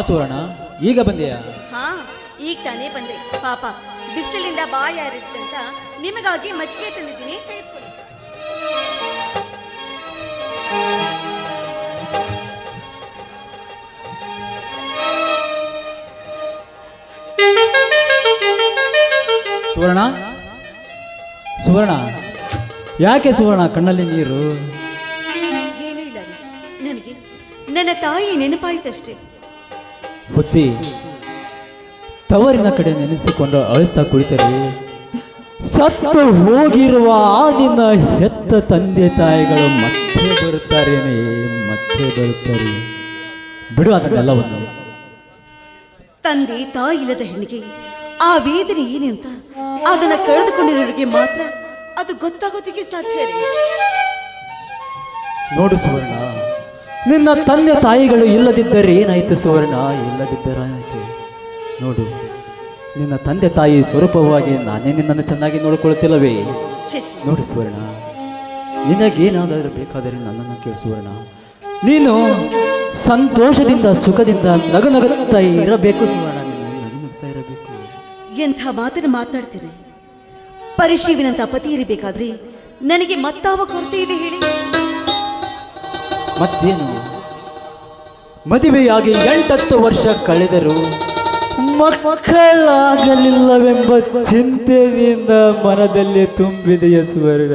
ಬಾಸುವರಣ ಈಗ ಬಂದೆಯಾ? ಹಾ ಈಗ ತಾನೇ ಬಂದೆ. ಪಾಪ ಬಿಸಿಲಿಂದ ಬಾಯ ಅಂತ ನಿಮಗಾಗಿ ಮಜ್ಜಿಗೆ ತಂದಿದ್ದೀನಿ. ಸುವರ್ಣ? ಸುವರ್ಣ ಯಾಕೆ ಸುವರ್ಣ ಕಣ್ಣಲ್ಲಿ ನೀರು? ಏನೂ ಇಲ್ಲ ನನಗೆ ನನ್ನ ತಾಯಿ ನೆನಪಾಯ್ತಷ್ಟೇ. ಹುಚ್ಚಿ ತವರಿನ ಕಡೆ ನೆನೆಸಿಕೊಂಡು ಅಳುತ್ತಾ ಕುಳಿತರೆ. ಸತ್ತು ಹೋಗಿರುವ ಆ ನಿನ್ನ ಹೆತ್ತ ತಂದೆ ತಾಯಿಗಳು ಮತ್ತೆ ಬರುತ್ತಾರೇನೆ ಮತ್ತೆ ಬರುತ್ತಾರೆ. ಬಿಡು ಅದನ್ನೆಲ್ಲವನ್ನು ತಂದೆ ತಾಯಿ ಇಲ್ಲದ ಹೆಣ್ಣಿಗೆ ಆ ವೇದನೆ ಏನೇ ಅಂತ ಅದನ್ನ ಕಳೆದುಕೊಂಡಿರೋರಿಗೆ ಮಾತ್ರ ಅದು ಗೊತ್ತಾಗೋದಕ್ಕೆ ಸಾಧ್ಯ ನೋಡು ಸುವರ್ಣ ನಿನ್ನ ತಂದೆ ತಾಯಿಗಳು ಇಲ್ಲದಿದ್ದರೆ ಏನಾಯ್ತು ಸುವರ್ಣ? ಇಲ್ಲದಿದ್ದರೆ ನೋಡು ನಿನ್ನ ತಂದೆ ತಾಯಿ ಸ್ವರೂಪವಾಗಿ ನಾನೇ ನಿನ್ನನ್ನು ಚೆನ್ನಾಗಿ ನೋಡಿಕೊಳ್ಳುತ್ತಿಲ್ಲವೇ. ನೋಡು ಸುವರ್ಣ ನಿನಗೇನಾದರೂ ಬೇಕಾದರೆ ನನ್ನನ್ನು ಕೇಳು ಸುವರ್ಣ. ನೀನು ಸಂತೋಷದಿಂದ ಸುಖದಿಂದ ನಗು ನಗುತ್ತಾ ಇರಬೇಕು ಸುವರ್ಣ ನಗುತ್ತಾ ಇರಬೇಕು. ಎಂಥ ಮಾತನ್ನು ಮಾತನಾಡ್ತೀರಿ? ಪರಿಶೀವಿನಂತ ಪತಿ ಇರಬೇಕಾದ್ರೆ ನನಗೆ ಮತ್ತಾವ ಕೊರತೆ ಇದೆ ಹೇಳಿ. ಮತ್ತೇನು ಮದುವೆಯಾಗಿ ಎಂಟತ್ತು ವರ್ಷ ಕಳೆದರು ಮಕ್ಕಳಾಗಲಿಲ್ಲವೆಂಬ ಚಿಂತೆ ನಿನ್ನ ಮನದಲ್ಲಿ ತುಂಬಿದೆಯ ಸುವರ್ಣ?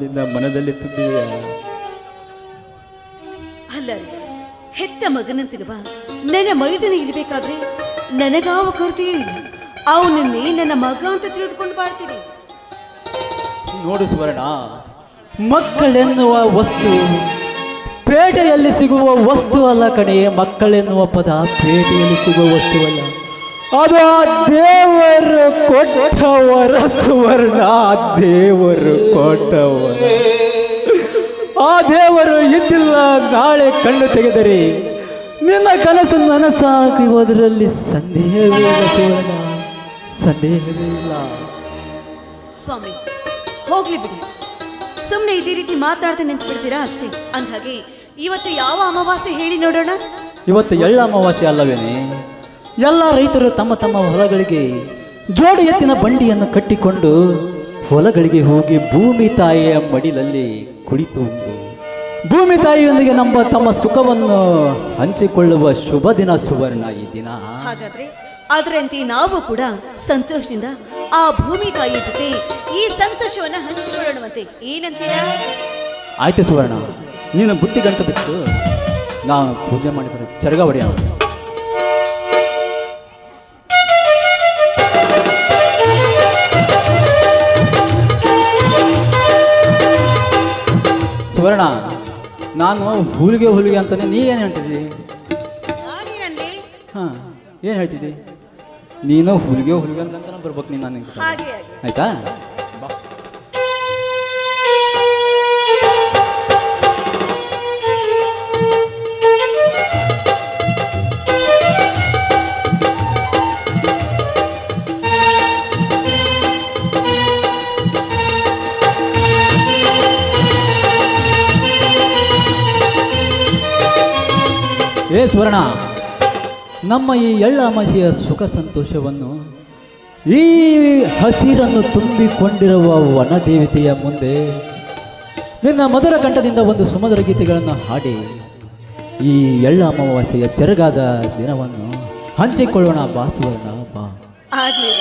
ನಿನ್ನ ಮನದಲ್ಲಿ ತುಂಬಿದೆಯ? ಅಲ್ಲ ರೀ ಹೆತ್ತ ಮಗನಂತಿರುವ ನನ್ನ ಮೈದನ ಇರಬೇಕಾದ್ರೆ ನನಗಾವ ಕೊರತೆಯೂ ಇಲ್ಲ. ಅವನನ್ನೇ ನನ್ನ ಮಗ ಅಂತ ತಿಳಿದುಕೊಂಡು ಬಾಳ್ತೀನಿ ನೋಡು ಸುವರ್ಣ ಮಕ್ಕಳೆನ್ನುವ ವಸ್ತು ಪೇಟೆಯಲ್ಲಿ ಸಿಗುವ ವಸ್ತು ಅಲ್ಲ ಕಣೆಯೇ ಮಕ್ಕಳೆನ್ನುವ ಪದ ಪೇಟೆಯಲ್ಲಿ ಸಿಗುವ ವಸ್ತುವಲ್ಲ ಅದು ಆ ದೇವರು ಕೊಟ್ಟವರ ಸುವರ್ಣ ದೇವರು ಕೊಟ್ಟವರ. ಆ ದೇವರು ಇದ್ದಿಲ್ಲ, ನಾಳೆ ಕಣ್ಣು ತೆಗೆದರೆ ನಿನ್ನ ಕನಸು ನನಸಾಗುವುದರಲ್ಲಿ ಸಂದೇಹವೇ ಇಲ್ಲ ಸುವರ್ಣ ಸಂದೇಹವಿಲ್ಲ ಸ್ವಾಮಿ, ಹೋಗ್ಲಿ ಬಿಡಿ. ಸುಮ್ಮನೆ ಇದೇ ರೀತಿ ಮಾತಾಡ್ತಾ ನಿಂತು ಬಿಡ್ತೀರಾ ಅಷ್ಟೇ? ಅಂದ್ಹಾಗೆ ಇವತ್ತು ಯಾವ ಅಮಾವಾಸ್ಯೆ ಹೇಳಿ ನೋಡೋಣ? ಇವತ್ತು ಎಳ್ಳ ಅಮಾವಾಸ್ಯೆ ಅಲ್ಲವೇನೆ? ಎಲ್ಲ ರೈತರು ತಮ್ಮ ತಮ್ಮ ಹೊಲಗಳಿಗೆ ಜೋಡಿ ಎತ್ತಿನ ಬಂಡಿಯನ್ನು ಕಟ್ಟಿಕೊಂಡು ಹೊಲಗಳಿಗೆ ಹೋಗಿ ಭೂಮಿ ತಾಯಿಯ ಮಡಿಲಲ್ಲಿ ಕುಳಿತು. ಭೂಮಿ ತಾಯಿಯೊಂದಿಗೆ ನಮ್ಮ ತಮ್ಮ ಸುಖವನ್ನು ಹಂಚಿಕೊಳ್ಳುವ ಶುಭ ದಿನ ಸುವರ್ಣ ಈ ದಿನ. ಹಾಗಾದ್ರೆ ಅದರಂತೆ ನಾವು ಕೂಡ ಸಂತೋಷದಿಂದ ಆ ಭೂಮಿ ತಾಯಿಯ ಜೊತೆ ಈ ಸಂತೋಷವನ್ನ ಹಂಚಿಕೊಳ್ಳೋಣವಂತೆ ಏನಂತೀರಾ? ಆಯ್ತು ಸುವರ್ಣ. ನೀನು ಬುತ್ತಿ ಗಂಟು ಬಿಟ್ಟು ನಾನು ಪೂಜೆ ಮಾಡಿದರೆ ಚರಗ ಹೊಡೆಯ. ಸುವರ್ಣ ನಾನು ಹುಲಿಗೆ ಹುಲಿಗೆ ಅಂತಾನೆ ನೀ ಏನು ಹೇಳ್ತಿದ್ದಿ? ಹಾಂ ಏನು ಹೇಳ್ತಿದ್ದಿ? ನೀನು ಹುಲಿಗೆ ಹುಲಿಗೆ ಅಂತ ಬರ್ಬೇಕು ನೀನು ನನಗೆ. ಆಯ್ತಾ? ಏ ಸ್ವರ್ಣ ನಮ್ಮ ಈ ಎಳ್ಳ ಅಮಾಸೆಯ ಸುಖ ಸಂತೋಷವನ್ನು ಈ ಹಸಿರನ್ನು ತುಂಬಿಕೊಂಡಿರುವ ವನದೇವತೆಯ ಮುಂದೆ ನಿನ್ನ ಮಧುರ ಕಂಠದಿಂದ ಒಂದು ಸುಮಧುರ ಗೀತೆಗಳನ್ನು ಹಾಡಿ. ಈ ಎಳ್ಳ ಅಮಾವಾಸ್ಯೆಯ ಚೆರಗಾದ ದಿನವನ್ನು ಹಂಚಿಕೊಳ್ಳೋಣ ಬಾ ಸುವರ್ಣ ಬಾ. ಆಗ್ಲಿ.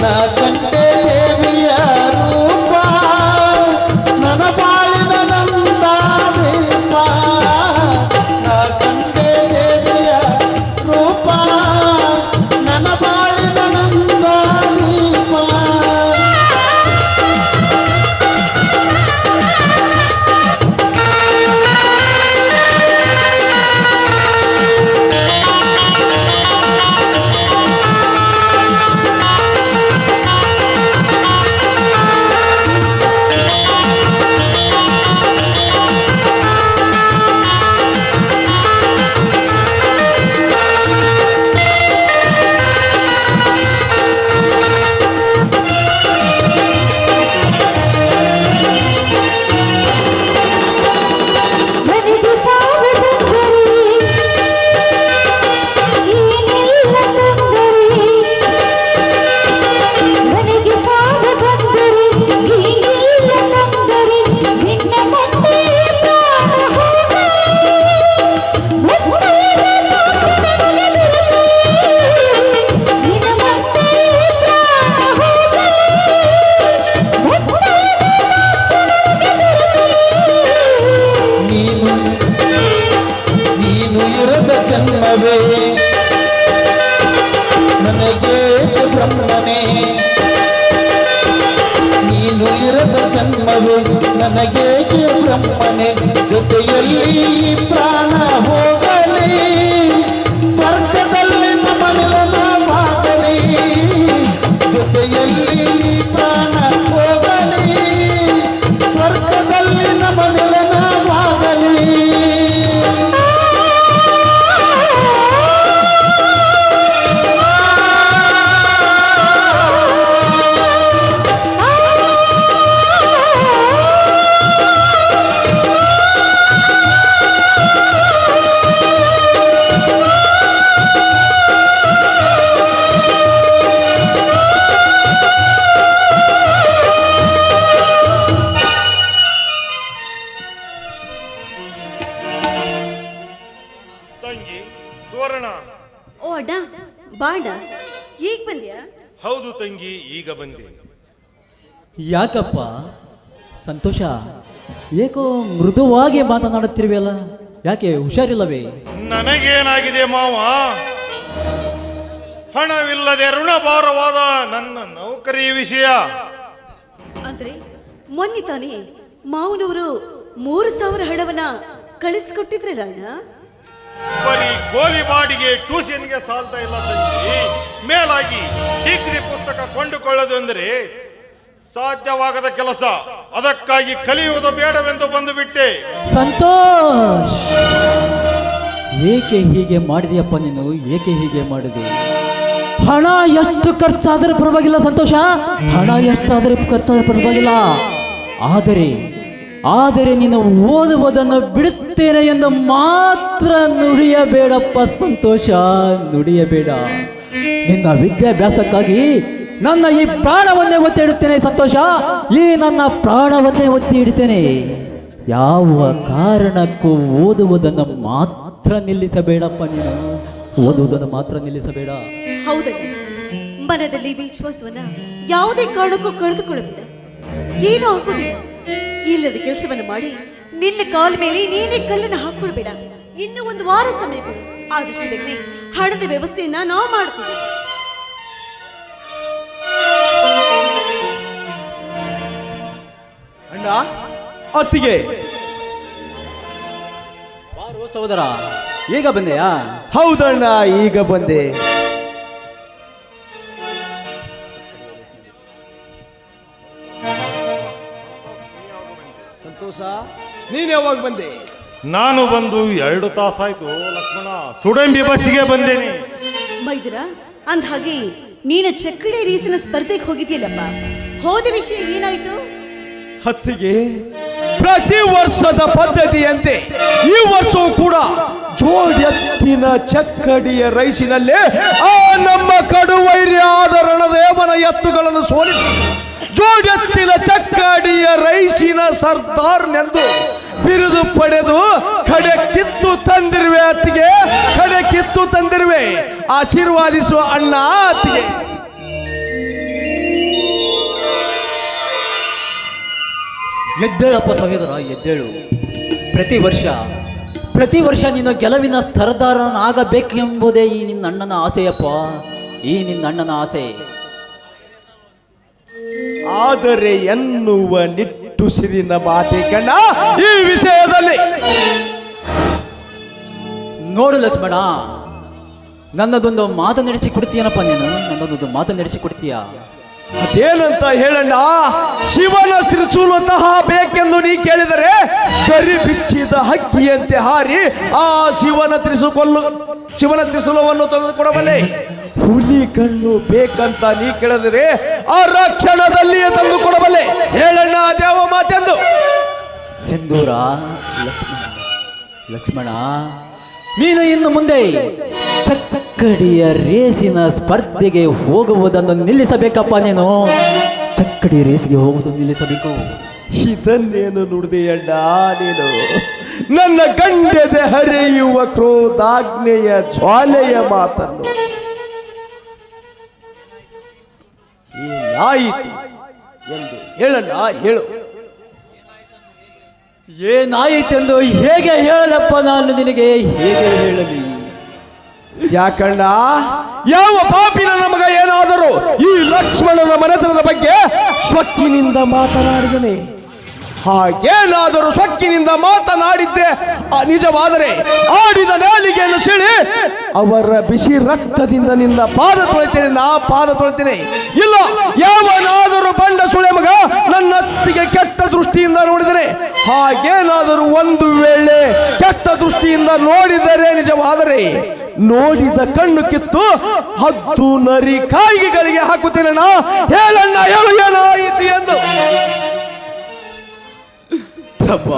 not ಯಾಕಪ್ಪ? ಸಂತೋಷ? ಏಕೋ ಮೃದುವಾಗಿ ಮಾತನಾಡುತ್ತಿರುವೆಯಲ್ಲ ಯಾಕೆ ಹುಷಾರಿಲ್ಲವೇ? ನನಗೇನಾಗಿದೆ ಮಾವ? ಹಣವಿಲ್ಲದೆ ಋಣಭಾರವಾದ ನನ್ನ ನೌಕರಿ ವಿಷಯ. ಅಂದ್ರೆ ಮೊನ್ನೆ ತಾನೇ ಮಾವನವರು ಮೂರು ಸಾವಿರ ಹಣವನ್ನ ಕಳಿಸ್ಕೊಟ್ಟಿದ್ರಲ್ಲ ಅಣ್ಣ? ಬರೀ ಗೋಲಿ ಬಾಡಿಗೆ ಟ್ಯೂಷನ್ಗೆ ಸಾಲ್ತಾ ಇಲ್ಲ ಸಂಜಿ. ಮೇಲಾಗಿ ಡಿಗ್ರಿ ಪುಸ್ತಕ ಕೊಂಡುಕೊಳ್ಳೋದು ಅಂದರೆ ಸಾಧ್ಯವಾಗದ ಕೆಲಸ. ಅದಕ್ಕಾಗಿ ಕಲಿಯುವುದು ಬೇಡವೆಂದು ಬಂದು ಬಿಟ್ಟೆ ಸಂತೋಷ್! ಏಕೆ ಹೀಗೆ ಮಾಡಿದೆಯಪ್ಪ ನೀನು? ಏಕೆ ಹೀಗೆ ಮಾಡಿದೆ? ಹಣ ಎಷ್ಟು ಖರ್ಚಾದರೂ ಪರವಾಗಿಲ್ಲ ಸಂತೋಷ. ಹಣ ಎಷ್ಟಾದರೂ ಖರ್ಚಾದರೂ ಪರವಾಗಿಲ್ಲ. ಆದರೆ ಆದರೆ ನೀನು ಓದುವುದನ್ನು ಬಿಡುತ್ತೇನೆ ಎಂದು ಮಾತ್ರ ನುಡಿಯಬೇಡಪ್ಪ ಸಂತೋಷ. ನುಡಿಯಬೇಡ. ನಿನ್ನ ವಿದ್ಯಾಭ್ಯಾಸಕ್ಕಾಗಿ ನನ್ನ ಈ ಪ್ರಾಣವನ್ನೇ ಒತ್ತಿ ಇಡುತ್ತೇನೆ, ಸಂತೋಷ. ಈ ನನ್ನ ಪ್ರಾಣವನ್ನೇ ಒತ್ತಿ ಇಡುತ್ತೇನೆ. ಯಾವ ಕಾರಣಕ್ಕೂ ಓದುವುದನ್ನು ಮಾತ್ರ ನಿಲ್ಲಿಸಬೇಡಪ್ಪ ನೀನು. ಓದುವುದನ್ನು ಮಾತ್ರ ನಿಲ್ಲಿಸಬೇಡ. ಹೌದಣ್ಣ ಮನದಲ್ಲಿ ವಿಶ್ವಾಸವನ್ನ ಯಾವುದೇ ಕಾರಣಕ್ಕೂ ಕಳೆದುಕೊಳ್ಳಬೇಡ. ಏನೂ ಆಗುದಿಲ್ಲ ಇಲ್ಲದ ಕೆಲಸವನ್ನು ಮಾಡಿ ನಿನ್ನ ಕಾಲ ಮೇಲೆ ನೀನೇ ಕಲ್ಲನ್ನು ಹಾಕೊಳ್ಬೇಡ. ಇನ್ನು ಒಂದು ವಾರ ಸಮಯ ಆದಷ್ಟು ಹಣದ ವ್ಯವಸ್ಥೆಯನ್ನ ನಾವು ಮಾಡ್ತೀವಿ. ಅಣ್ಣ ಅತ್ತಿಗೆ. ಬಾರೋ ಸಹೋದರ ಈಗ ಬಂದೆಯಾ? ಹೌದಣ್ಣ ಈಗ ಬಂದೆ. ಸಂತೋಷ? ನೀನ್ ಯಾವಾಗ ಬಂದೆ? ನಾನು ಬಂದು ಎರಡು ತಾಸಾಯ್ತು ಲಕ್ಷ್ಮಣ ಸುಡಂಬಿ ಬಸ್ಸಿಗೆ ಬಂದೇನೆ. ಬೈದಿರ ಅಂದ ಹಾಗೆ ನೀನ ಚಕ್ಕಡೆ ರೀಸಿನ ಸ್ಪರ್ಧೆಗೆ ಹೋಗಿದ್ದೀಯಲ್ಲಪ್ಪ? ಹೋದ ವಿಷಯ ಏನಾಯ್ತು? ಹತ್ತಿಗೆ ಪ್ರತಿ ವರ್ಷದ ಪದ್ಧತಿಯಂತೆ ಈ ವರ್ಷವೂ ಕೂಡ ಜೋಡೆತ್ತಿನ ಚಕ್ಕಡಿಯ ರೈಸಿನಲ್ಲೇ ಆ ನಮ್ಮ ಕಡುವೈರಿ ಆದ ರಣದೇವನ ಎತ್ತುಗಳನ್ನು ಸೋಲಿಸಿ ಜೋಡೆತ್ತಿನ ಚಕ್ಕಡಿಯ ರೈಸಿನ ಸರ್ದಾರ್ನೆಂದು ಬಿರುದು ಪಡೆದು ಕಡೆ ಕಿತ್ತು ತಂದಿರುವೆ ಅತ್ತಿಗೆ ಕಡೆ ಕಿತ್ತು ತಂದಿರುವೆ. ಆಶೀರ್ವಾದಿಸುವ ಅಣ್ಣ ಅತ್ತಿಗೆ. ಎದ್ದೇಳಪ್ಪ ಸಹೋದರ ಎದ್ದೇಳು. ಪ್ರತಿ ವರ್ಷ ಪ್ರತಿ ವರ್ಷ ನೀನು ಗೆಲುವಿನ ಸ್ತರದಾರನಾಗಬೇಕೆಂಬುದೇ ಈ ನಿನ್ನ ಅಣ್ಣನ ಆಸೆಯಪ್ಪ. ಈ ನಿನ್ನ ಅಣ್ಣನ ಆಸೆ. ಆದರೆ ಎನ್ನುವ ನಿಟ್ಟುಸಿರಿನ ಮಾತೆ ಕಣ್ಣ ಈ ವಿಷಯದಲ್ಲಿ ನೋಡು ಲಕ್ಷ್ಮಣ ನನ್ನದೊಂದು ಮಾತು ನಡೆಸಿ ಕೊಡ್ತೀಯನಪ್ಪ ನೀನು. ನನ್ನದೊಂದು ಮಾತು ನಡೆಸಿ ಕೊಡ್ತೀಯಾ? ಅದೇನಂತ ಹೇಳಣ್ಣ ಶಿವನ ತ್ರಿಚೂಲತಃ ಬೇಕೆಂದು ನೀ ಕೇಳಿದರೆ ಕರಿ ಬಿಚ್ಚಿದ ಹಕ್ಕಿಯಂತೆ ಹಾರಿ ಆ ಶಿವನ ತ್ರಿಸುಕೊಲ್ಲು ಶಿವನ ತ್ರಿಶೂಲವನ್ನು ತಂದುಕೊಡಬಲ್ಲೆ. ಹುಲಿ ಕಣ್ಣು ಬೇಕಂತ ನೀ ಕೇಳಿದರೆ ಆ ರಕ್ಷಣದಲ್ಲಿ ತಂದು ಕೊಡಬಲ್ಲೆ ಹೇಳಣ್ಣ, ದೇವ ಮಾತೆಂದು. ಸಿಂಧೂರ ಲಕ್ಷ್ಮಣ ಲಕ್ಷ್ಮಣ, ನೀನು ಇನ್ನು ಮುಂದೆ ಚಕ್ಕಡಿಯ ರೇಸಿನ ಸ್ಪರ್ಧೆಗೆ ಹೋಗುವುದನ್ನು ನಿಲ್ಲಿಸಬೇಕಪ್ಪ ನೀನು. ಚಕ್ಕಡಿ ರೇಸಿಗೆ ಹೋಗುವುದನ್ನು ನಿಲ್ಲಿಸಬೇಕು. ಇದನ್ನೇನು ನುಡಿದೆಯಣ್ಣ ನೀನು? ನನ್ನ ಗಂಡದೆ ಹರಿಯುವ ಕ್ರೋಧಾಗ್ನೆಯ ಜ್ವಾಲೆಯ ಮಾತನ್ನು. ಏನಾಯಿತು ಎಂದು ಹೇಳಲ್ಲ, ಹೇಳು. ಏನಾಯಿತೆಂದು ಹೇಗೆ ಹೇಳಲಪ್ಪ ನಾನು ನಿನಗೆ? ಹೇಗೆ ಹೇಳಲಿ? ಯಾಕಣ್ಣ? ಯಾವ ಪಾಪಿನ ನಮಗ ಏನಾದರೂ ಈ ಲಕ್ಷ್ಮಣನ ಮನೆತನದ ಬಗ್ಗೆ ಸ್ವಕ್ಕಿನಿಂದ ಮಾತನಾಡಿದನೆ. ಹಾಗೇನಾದರೂ ಸೊಕ್ಕಿನಿಂದ ಮಾತನಾಡಿದ್ದೆ ನಿಜವಾದರೆ ಆಡಿದ ನಾಲಿಗೆಯನ್ನು ಸಿಳಿ, ಅವರ ಬಿಸಿ ರಕ್ತದಿಂದ ನಿನ್ನ ಪಾದ ತೊಳಿತೇನೆ, ನಾ ಪಾದ ತೊಳಿತೇನೆ. ಇಲ್ಲ, ಯಾವನಾದರೂ ಬಂಡ ಸುಳೆ ಮಗ ನನ್ನತ್ತಿಗೆ ಕೆಟ್ಟ ದೃಷ್ಟಿಯಿಂದ ನೋಡಿದರೆ, ಹಾಗೇನಾದರೂ ಒಂದು ವೇಳೆ ಕೆಟ್ಟ ದೃಷ್ಟಿಯಿಂದ ನೋಡಿದರೆ ನಿಜವಾದರೆ, ನೋಡಿದ ಕಣ್ಣು ಕಿತ್ತು ಹತ್ತು ನರಿ ಕಾಯಿಗೆಗಳಿಗೆ ಹಾಕುತ್ತೇನೆ ನಾ. ಹೇಳಣ್ಣ, ಹೇಳು, ಏನಾಯಿತು ಎಂದು. ತಮ್ಮ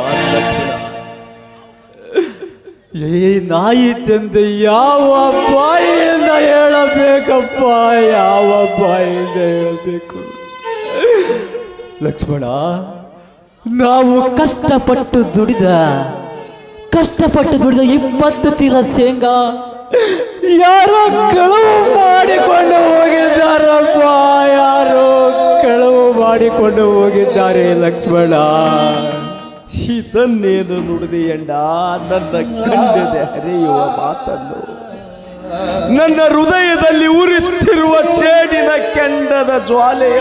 ನಾಯಿ ತಂದೆ, ಯಾವ ಬಾಯಿಯಿಂದ ಹೇಳಬೇಕಪ್ಪ? ಯಾವ ಬಾಯಿಯಿಂದ ಹೇಳಬೇಕು? ಲಕ್ಷ್ಮಣ, ನಾವು ಕಷ್ಟಪಟ್ಟು ದುಡಿದ ಕಷ್ಟಪಟ್ಟು ದುಡಿದ ಇಪ್ಪತ್ತು ಚೀಲ ಶೇಂಗಾ ಯಾರೋ ಕಳವು ಮಾಡಿಕೊಂಡು ಹೋಗಿದ್ದಾರಪ್ಪ, ಯಾರೋ ಕಳವು ಮಾಡಿಕೊಂಡು ಹೋಗಿದ್ದಾರೆ ಲಕ್ಷ್ಮಣ. ಇದನ್ನೇನು ನುಡಿದೆಯಂಡ ನನ್ನ ಕಂಡದೆ ಹರಿಯುವ ಮಾತನ್ನು. ನನ್ನ ಹೃದಯದಲ್ಲಿ ಉರಿತಿರುವ ಸೇಡಿನ ಕೆಂಡದ ಜ್ವಾಲೆಯ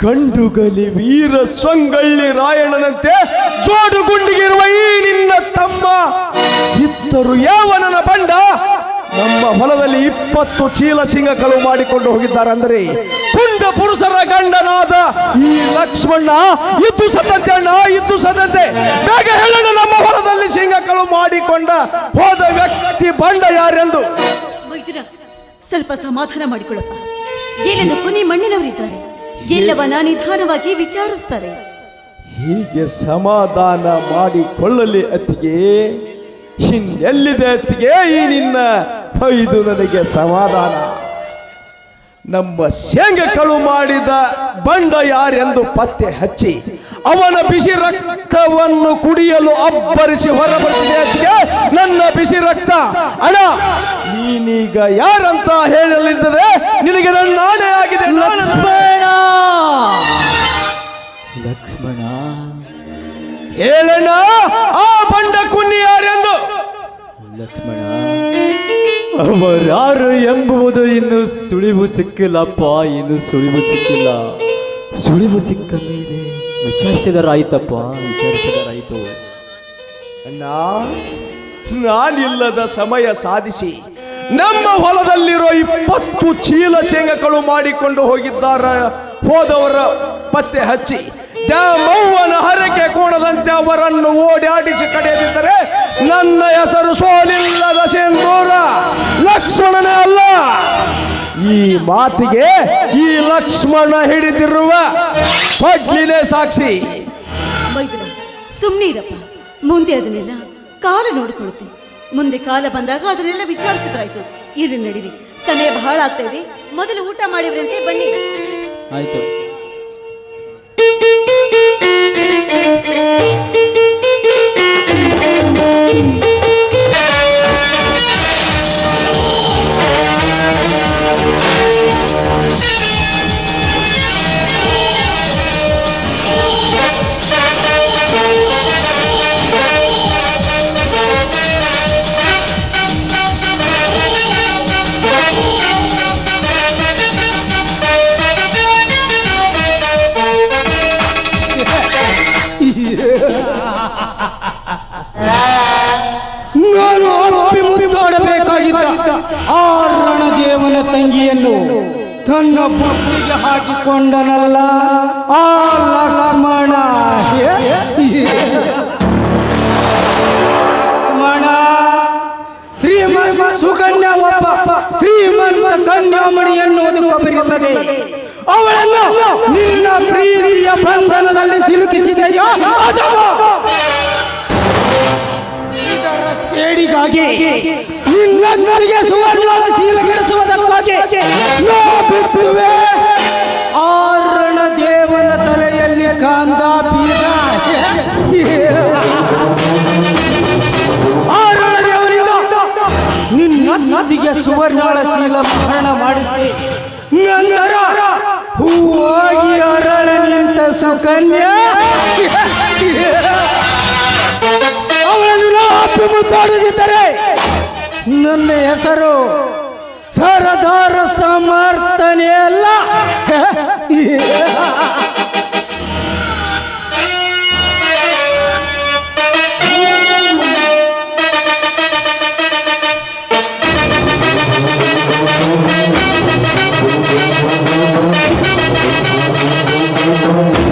ಕಂಡುಗಲಿ ವೀರ ಸೊಂಗಳ್ಳಿ ರಾಯಣ್ಣನಂತೆ ಜೋಡುಗುಂಡಿಗಿರುವ ಈ ನಿನ್ನ ತಮ್ಮ ಇತ್ತರು ಯಾವನನ ಬಂಡ? ನಮ್ಮ ಹೊಲದಲ್ಲಿ ಇಪ್ಪತ್ತು ಚೀಲ ಸಿಂಗ ಕಳುವು ಮಾಡಿಕೊಂಡು ಹೋಗಿದ್ದಾರೆ ಅಂದರೆ ಪುರುಷರ ಗಂಡನಾದ ಈ ಲಕ್ಷ್ಮಣ ಇದ್ದು ಸದಂತೆ ಅಣ್ಣ ಇದ್ದು ಸದಂತೆ ಬೇಗ ಹೇಳೋಣ ನಮ್ಮ ಹೊಲದಲ್ಲಿ ಸಿಂಗ ಕಳುವು ಮಾಡಿಕೊಂಡ ಹೋದ ವ್ಯಕ್ತಿ ಬಂಡ ಯಾರೆಂದು? ಸ್ವಲ್ಪ ಸಮಾಧಾನ ಮಾಡಿಕೊಳ್ಳಪ್ಪ. ಏನೆಂದು ಕುನಿ ಮಣ್ಣಿನವರಿದ್ದಾರೆ? ಎಲ್ಲವನ್ನ ನಿಧಾನವಾಗಿ ವಿಚಾರಿಸ್ತಾರೆ. ಹೀಗೆ ಸಮಾಧಾನ ಮಾಡಿಕೊಳ್ಳಲಿ ಅತ್ತಿಗೆ. ಇನ್ನೆಲ್ಲಿದೆ ಅತ್ತಿಗೆ? ಈ ನಿನ್ನ ಇದು ನನಗೆ ಸಮಾಧಾನ. ನಮ್ಮ ಶೇಂಗೆ ಕಳು ಮಾಡಿದ ಬಂಡ ಯಾರೆಂದು ಪತ್ತೆ ಹಚ್ಚಿ ಅವನ ಬಿಸಿ ರಕ್ತವನ್ನು ಕುಡಿಯಲು ಅಬ್ಬರಿಸಿ ಹೊರಬರುತ್ತೆ ನನ್ನ ಬಿಸಿ ರಕ್ತ. ಅಣ ನೀನೀಗ ಯಾರಂತ ಹೇಳಲಿದ್ದರೆ ನಿನಗೆ ನನ್ನ ಆಣೆ ಆಗಿದೆ. ಲಕ್ಷ್ಮಣ. ಲಕ್ಷ್ಮಣ. ಹೇಳಣ್ಣ, ಆ ಬಂಡ ಕುನ್ನಿ ಯಾರೆಂದು? ಲಕ್ಷ್ಮಣ. ಅವರಾರು ಎಂಬುವುದು ಇನ್ನು ಸುಳಿವು ಸಿಕ್ಕಿಲ್ಲಪ್ಪ ಇನ್ನು ಸುಳಿವು ಸಿಕ್ಕಿಲ್ಲ. ಸುಳಿವು ಸಿಕ್ಕ ಮೇಲೆ ವಿಚಾರಿಸಿದರಾಯ್ತಪ್ಪ ವಿಚಾರಿಸಿದರಾಯ್ತು ಅಣ್ಣ, ನಾನಿಲ್ಲದ ಸಮಯ ಸಾಧಿಸಿ, ನಮ್ಮ ಹೊಲದಲ್ಲಿರೋ ಇಪ್ಪತ್ತು ಚೀಲ ಶೇಂಗಗಳು ಮಾಡಿಕೊಂಡು ಹೋಗಿದ್ದಾರ, ಹೋದವರ ಪತ್ತೆ ಹಚ್ಚಿ. ದ್ಯಾಮವ್ವನ ಹರಕೆ ಕೋಣದಂತೆ ಅವರನ್ನು ಓಡಾಡಿಸಿ ಕಡೆದಿದ್ದರೆ ನನ್ನ ಹೆಸರು ಸೋಲಿಲ್ಲದ ಸಿಂಧೂರ. ಲಕ್ಷ್ಮಣನೇ ಅಲ್ಲ. ಈ ಮಾತಿಗೆ ಈ ಲಕ್ಷ್ಮಣ ಹಿಡಿದಿರುವ ಪಡ್ಲಿನೇ ಸಾಕ್ಷಿ. ಸುಮ್ನೀರಪ್ಪ. ಮುಂದೆ ಅದನ್ನೆಲ್ಲ ಕಾಲ ನೋಡಿಕೊಳ್ಳುತ್ತೆ. ಮುಂದೆ ಕಾಲ ಬಂದಾಗ ಅದನ್ನೆಲ್ಲ ವಿಚಾರಿಸಿದ್ರಾಯ್ತು. ಇರಿ ನಡೀರಿ. ಸಮಯ ಬಹಳ ಆಗ್ತಾ ಇದೆ. ಮೊದಲು ಊಟ ಮಾಡಿವ್ರಂತೆ ಬನ್ನಿ. ಆಯ್ತು. ಆ ರಣದೇವನ ತಂಗಿಯನ್ನು ತನ್ನ ಬುಟ್ಟಿಗೆ ಹಾಕಿಕೊಂಡನಲ್ಲ. ಆ ಲಕ್ಷ್ಮಣ. ಲಕ್ಷ್ಮಣ, ಶ್ರೀಮಂತ ಸುಕನ್ಯಾ ಒಬ್ಬ ಶ್ರೀಮಂತ ಕನ್ಯಾಮಣಿ ಎನ್ನುವುದು ಕಬರಿಲ್ಲದೆ ಅವಳನ್ನು ನಿನ್ನ ಪ್ರೀತಿಯ ಬಂಧನದಲ್ಲಿ ಸಿಲುಕಿಸಿದೆಯೋ ಇದರ ಸೇಡಿಗಾಗಿ ನಿನ್ನೊಂದಿಗೆ ಸುವರ್ಣ ಸೀಲಗಿಡಿಸುವುದಕ್ಕಾಗಿ ಬಿತ್ತುವೆ ಆರಣ ದೇವನ ತಲೆಯಲ್ಲಿ ಕಾಂದ ಬೀಜ. ಆರಣ ದೇವನಿಂದ ನಿನ್ನೊಂದಿಗೆ ಸುವರ್ಣಳ ಶೀಲ ಮರಣ ಮಾಡಿಸಿ. ನಂತರ ಹೂವಾಗಿ ಅರಳ ನಿಂತ ಸುಕನ್ಯಾ. ಅವಳನ್ನು ನಾವು ಅಪ್ಪಿ ಮುತ್ತಾಡದಿದ್ದರೆ ನನ್ನ ಹೆಸರು ಸರದಾರ ಸಮರ್ಥನೆ ಅಲ್ಲ ಹರಾಮ್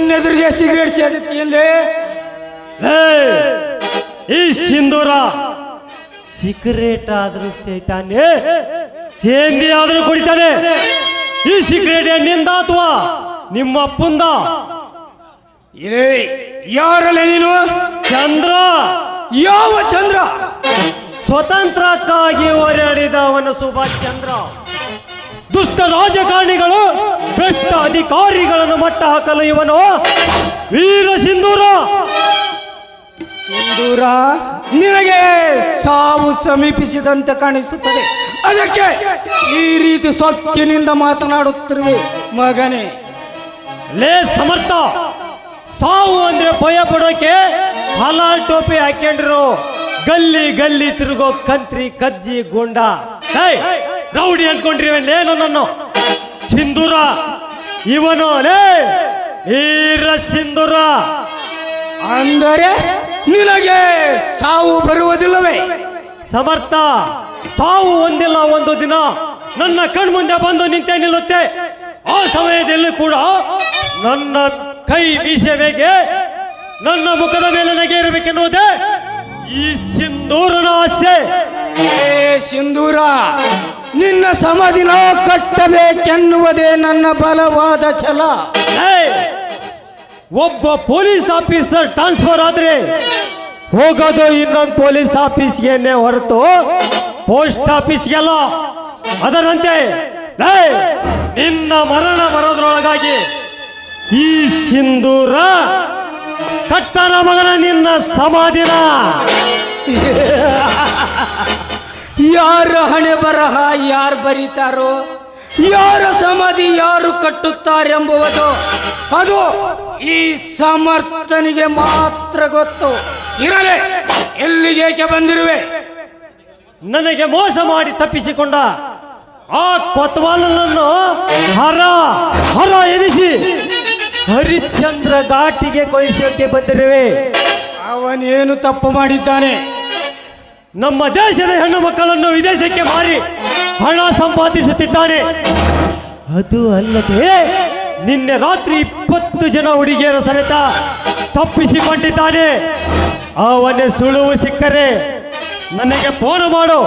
ನನ್ನ ಎದುರಿಗೆ ಸಿಗರೇಟ್ ಸೇರುತ್ತೀಯಲ್ಲೇ ಈ ಸಿಂಧೂರ ಸಿಗರೇಟ್ ಆದ್ರೂ ಸೇತಾನೆ ಸೇಂದಿ ಆದ್ರೂ ಕುಡಿತಾನೆ. ಈ ಸಿಗರೇಟ್ನಿಂದ ಅಥವಾ ನಿಮ್ಮ ಅಪ್ಪಂದ. ಇರೇ ಯಾರಲ್ಲ ನೀನು? ಚಂದ್ರ. ಯಾವ ಚಂದ್ರ? ಸ್ವತಂತ್ರಕ್ಕಾಗಿ ಹೋರಾಡಿದ ಅವನ ಸುಭಾಷ್ ಚಂದ್ರ. ದುಷ್ಟ ರಾಜಕಾರಣಿಗಳು ಭ್ರಷ್ಟ ಅಧಿಕಾರಿಗಳನ್ನು ಮಟ್ಟ ಹಾಕಲು ಇವನು ವೀರ ಸಿಂಧೂರ. ಸಿಂಧೂರ ನಿನಗೆ ಸಾವು ಸಮೀಪಿಸಿದಂತೆ ಕಾಣಿಸುತ್ತದೆ. ಅದಕ್ಕೆ ಈ ರೀತಿ ಸೊಕ್ಕಿನಿಂದ ಮಾತನಾಡುತ್ತಿರುವೆ ಮಗನೇ. ಲೇ ಸಮರ್ಥ ಸಾವು ಅಂದ್ರೆ ಭಯ ಪಡೋಕೆ ಹಲಾಲ್ ಟೋಪಿ ಹಾಕೊಂಡ್ರು ಗಲ್ಲಿ ಗಲ್ಲಿ ತಿರುಗೋ ಕಂತ್ರಿ ಕಜ್ಜಿ ಗುಂಡ. ಹೇ ರೌಡಿ ಅನ್ಕೊಂಡ್ರಿವೇ ನನ್ನನ್ನು. ಸಿಂಧೂರ ಇವನು ಲೇ ವೀರ ಸಿಂಧೂರ ಅಂದರೆ ನಿನಗೆ ಸಾವು ಬರುವುದಿಲ್ಲವೇ? ಸಮರ್ಥ ಸಾವು ಒಂದಿಲ್ಲ ಒಂದು ದಿನ. ನನ್ನ ಕಣ್ಮುಂದೆ ಬಂದು ನಿಂತೆ ನಿಲ್ಲುತ್ತೆ. ಆ ಸಮಯದಲ್ಲಿ ಕೂಡ ನನ್ನ ಕೈ ಬೀಸಬೇಕೆ ನನ್ನ ಮುಖದ ಮೇಲೆ ನನಗೆ ಇರಬೇಕೆನ್ನುವುದೇ ಈ ಸಿಂಧೂರನ ಆಸೆ. ಏ ಸಿಂಧೂರ ನಿನ್ನ ಸಮಾಧಿನ ಕಟ್ಟಬೇಕೆನ್ನುವುದೇ ನನ್ನ ಬಲವಾದ ಛಲ! ಒಬ್ಬ ಪೊಲೀಸ್ ಆಫೀಸರ್ ಟ್ರಾನ್ಸ್ಫರ್ ಆದ್ರೆ ಹೋಗೋದು ಇನ್ನೊಂದು ಪೊಲೀಸ್ ಆಫೀಸ್ಗೆನೆ ಹೊರತು ಪೋಸ್ಟ್ ಆಫೀಸ್ಗೆಲ್ಲ ಅದರಂತೆ. ನಿನ್ನ ಮರಣ ಬರೋದ್ರೊಳಗಾಗಿ ಈ ಸಿಂಧೂರ ಕಟ್ಟನ ಮಗನ ನಿನ್ನ ಸಮಾಧಿನ. ಯಾರ ಹಣೆ ಬರಹ ಯಾರು ಬರೀತಾರೋ ಯಾರ ಸಮಾಧಿ ಯಾರು ಕಟ್ಟುತ್ತಾರೆಂಬುವುದು ಅದು ಈ ಸಮರ್ಥನಿಗೆ ಮಾತ್ರ ಗೊತ್ತು. ಇರಲೇ ಎಲ್ಲಿಗೇಕೆ ಬಂದಿರುವೆ? ನನಗೆ ಮೋಸ ಮಾಡಿ ತಪ್ಪಿಸಿಕೊಂಡ ಆ ಕೊತ್ವಾಲನನ್ನು ಹರ ಹರ ಎನಿಸಿ ಹರಿಶ್ಚಂದ್ರ ಘಾಟಿಗೆ ಕಳಿಸೋಕೆ ಬಂದಿರುವೆ. ಅವನೇನು ತಪ್ಪು ಮಾಡಿದ್ದಾನೆ? ನಮ್ಮ ದೇಶದ ಹೆಣ್ಣು ಮಕ್ಕಳನ್ನು ವಿದೇಶಕ್ಕೆ ಮಾರಿ ಹಣ ಸಂಪಾದಿಸುತ್ತಿದ್ದಾನೆ. ಅದು ಅಲ್ಲದೆ ನಿನ್ನೆ ರಾತ್ರಿ ಇಪ್ಪತ್ತು ಜನ ಹುಡುಗಿಯರ ಸಮೇತ ತಪ್ಪಿಸಿಕೊಂಡಿದ್ದಾನೆ. ಅವನೇ ಸುಳುವು ಸಿಕ್ಕರೆ ನನಗೆ ಫೋನ್ ಮಾಡು.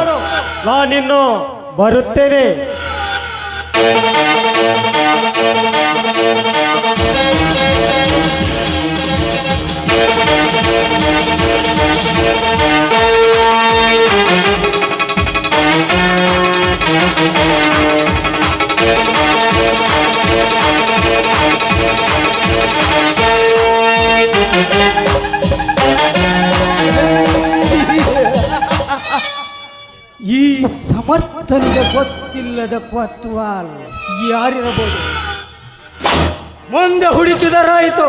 ನಾನಿನ್ನು ಬರುತ್ತೇನೆ. ಸಮರ್ಥನಿಗೆ ಗೊತ್ತಿಲ್ಲದ ಕೊತ್ವಾಲ್ ಯಾರಿರಬಹುದು? ಮುಂದೆ ಹುಡುಕಿದರಾಯಿತು